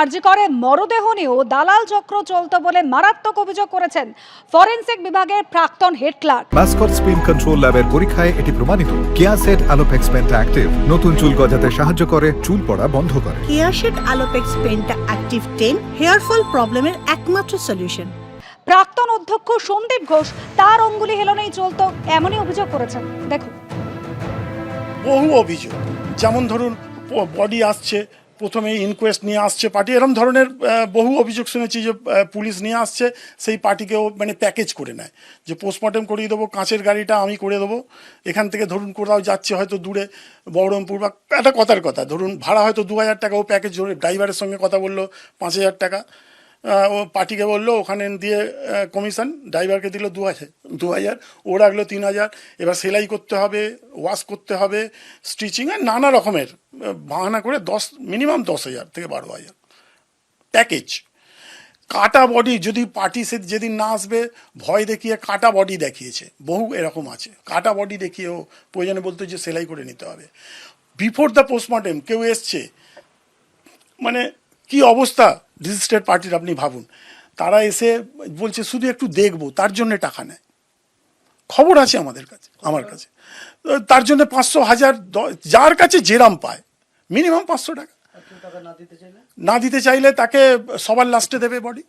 আরজি করে মরদেহ নিয়েও দালাল চক্র চলতো বলে মারাত্মক অভিযোগ করেছেন ফরেনসিক বিভাগের প্রাক্তন head clerk. Mascot spin control ল্যাবের পরীক্ষায় এটি প্রমাণিত। কেয়াসেট অ্যালোপেক্স পেন্টা অ্যাক্টিভ। নতুন চুল গজাতে সাহায্য করে চুল পড়া বন্ধ করে। কেয়ারশেড আলোপেক্স পেনটা অ্যাক্টিভ টেন হেয়ার ফল প্রবলেমের একমাত্র সলিউশন। প্রাক্তন অধ্যক্ষ সন্দীপ ঘোষ তার অঙ্গুলি হেলনেই চলতো এমনই অভিযোগ করেছেন। দেখুন। বহু অভিযোগ। যেমন ধরুন বডি আসছে প্রথমে ইনকোয়েস্ট নিয়ে আসছে পার্টি। এরম ধরনের বহু অভিযোগ শুনেছি যে পুলিশ নিয়ে আসছে, সেই পার্টিকেও মানে প্যাকেজ করে নেয়। যে পোস্টমর্টম করিয়ে দেবো, কাঁচের গাড়িটা আমি করে দেবো। এখান থেকে ধরুন কোথাও যাচ্ছে হয়তো দূরে, বহরমপুর বা একটা কথার কথা। ধরুন ভাড়া হয়তো দু হাজার টাকা, ও প্যাকেজ ধরে ড্রাইভারের সঙ্গে কথা বলল, পাঁচ হাজার টাকা। ও পার্টিকে বলল, ওখানে দিয়ে কমিশন ড্রাইভারকে দিল দু হাজার। দু হাজার। ও রাখল তিন হাজার। এবার সেলাই করতে হবে ওয়াশ করতে হবে স্টিচিং আর নানা রকমের বাহানা করে দশ মিনিমাম দশ হাজার থেকে বারো হাজার। প্যাকেজ কাটা বডি যদি পার্টি সে যেদিন না আসবে, ভয় দেখিয়ে কাটা বডি দেখিয়েছে। বহু এরকম আছে। কাটা বডি দেখিয়েও প্রয়োজনে বলতো যে সেলাই করে নিতে হবে। বিফোর দ্য পোস্টমর্টেম কেউ এসছে মানে কি অবস্থা? রেজিস্টার্ড পার্টির আপনি ভাবুন। তারা এসে বলছে শুধু একটু দেখব তার জন্য টাকা নেয়। খবর আছে আমাদের কাছে আমার কাছে। তার জন্য পাঁচশো হাজার যার কাছে যেরাম পায় মিনিমাম পাঁচশো টাকা। না দিতে চাইলে? তাকে সবার লাস্টে দেবে বডি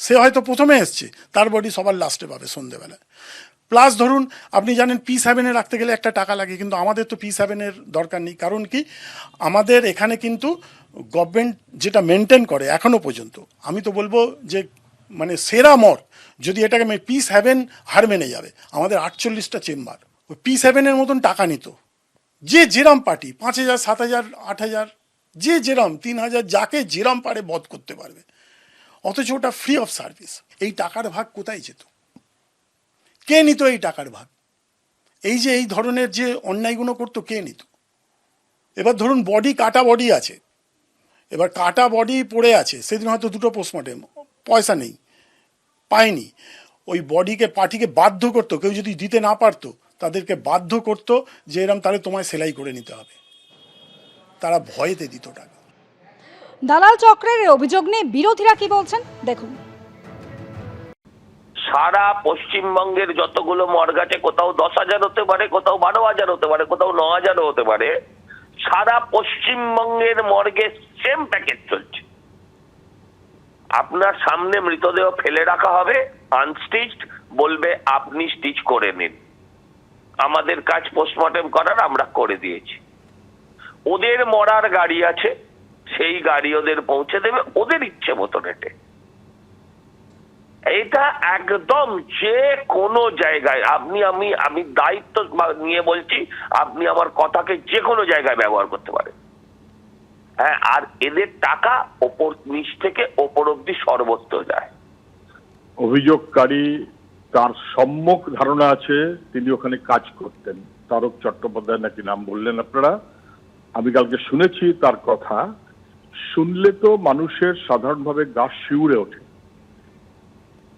সে হয়তো প্রথমে এসছে তার বডি সবার লাস্টে পাবে সন্ধেবেলায়। প্লাস ধরুন আপনি জানেন পি সেভেনে রাখতে গেলে একটা টাকা লাগে কিন্তু আমাদের তো পি সেভেনের দরকার নেই। কারণ কি? আমাদের এখানে কিন্তু গভর্নমেন্ট যেটা মেনটেন করে এখনও পর্যন্ত, আমি তো বলব যে মানে সেরা মর যদি এটাকে পি সেভেন হার মেনে যাবে, আমাদের আটচল্লিশটা চেম্বার ওই পি সেভেনের মতন টাকা নিত। যে যেরাম পার্টি, পাঁচ হাজার, সাত হাজার, আট হাজার, যে যেরাম, তিন হাজার, যাকে যেরাম পারে বধ করতে পারবে। অথচ ওটা ফ্রি অফ সার্ভিস এই টাকার ভাগ কোথায় যেত? কে নিত এই টাকার ভাগ? এই যে, এই ধরনের যে অন্যায়গুলো করতো, কে নিত? এবার ধরুন বডি কাটা বডি আছে। এবার কাটা বডি পড়ে আছে সেদিন হয়তো দুটো পোস্টমর্টেম পয়সা নেই পায়নি। ওই বডিকে পার্টিকে বাধ্য করতো কেউ যদি দিতে না পারতো তাদেরকে বাধ্য করতো যে এরম তাহলে তোমায় সেলাই করে নিতে হবে। তারা ভয়েতে দিত টাকা। দালাল চক্রের অভিযোগ নিয়ে বিরোধীরা কি বলছেন? দেখুন। সারা পশ্চিমবঙ্গের যতগুলো মর্গ আছে কোথাও দশ হাজার হতে পারে কোথাও বারো হাজার হতে পারে কোথাও ন হাজারও হতে পারে সারা পশ্চিমবঙ্গের মর্গে সেম প্যাকেজ চলছে। আপনার সামনে মৃতদেহ ফেলে রাখা হবে আনস্টিচড বলবে, আপনি স্টিচ করে নিন। আমাদের কাজ পোস্টমর্টেম করার আমরা করে দিয়েছি। ওদের মরার গাড়ি আছে, সেই গাড়ি ওদের পৌঁছে দেবে, ওদের ইচ্ছে মতো রেটে এটা একদম যে কোনো জায়গায়, আপনি, আমি আমি দায়িত্ব নিয়ে বলছি, আপনি আমার কথাকে যে কোনো জায়গায় ব্যবহার করতে পারেন। হ্যাঁ আর এদের টাকা ওপর, নিচ থেকে ওপর অব্দি সর্বত্র যায়। অভিযোগকারী তার সম্মুখ ধারণা আছে, তিনি ওখানে কাজ করতেন। তারক চট্টোপাধ্যায় নাকি নাম বললেন আপনারা? আমি কালকে শুনেছি তার কথা। শুনলে তো মানুষের সাধারণভাবে গা শিউরে ওঠে।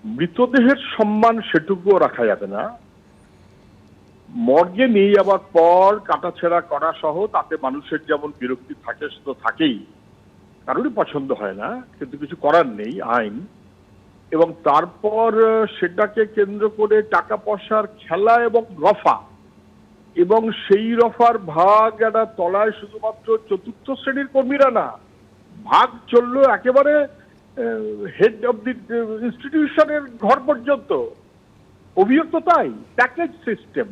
মৃতদেহের সম্মান সেটুকুও রাখা যাবে না। মর্গে নিয়ে যাবার পর কাটাছেড়া করা সহ তাতে মানুষের যেমন বিরক্তি থাকে, সে তো থাকেই। কারোরই পছন্দ হয় না, কিন্তু কিছু করার নেই, আইন। এবং তারপর সেটাকে কেন্দ্র করে টাকা পয়সার খেলা এবং রফা। এবং সেই রফার ভাগ একটা তলায় শুধুমাত্র চতুর্থ শ্রেণির কর্মীরা না, ভাগ চলল একেবারে হেড অব দি ইনস্টিটিউশনের ঘর পর্যন্ত। অভিযোগ তো তাই প্যাকেজ সিস্টেম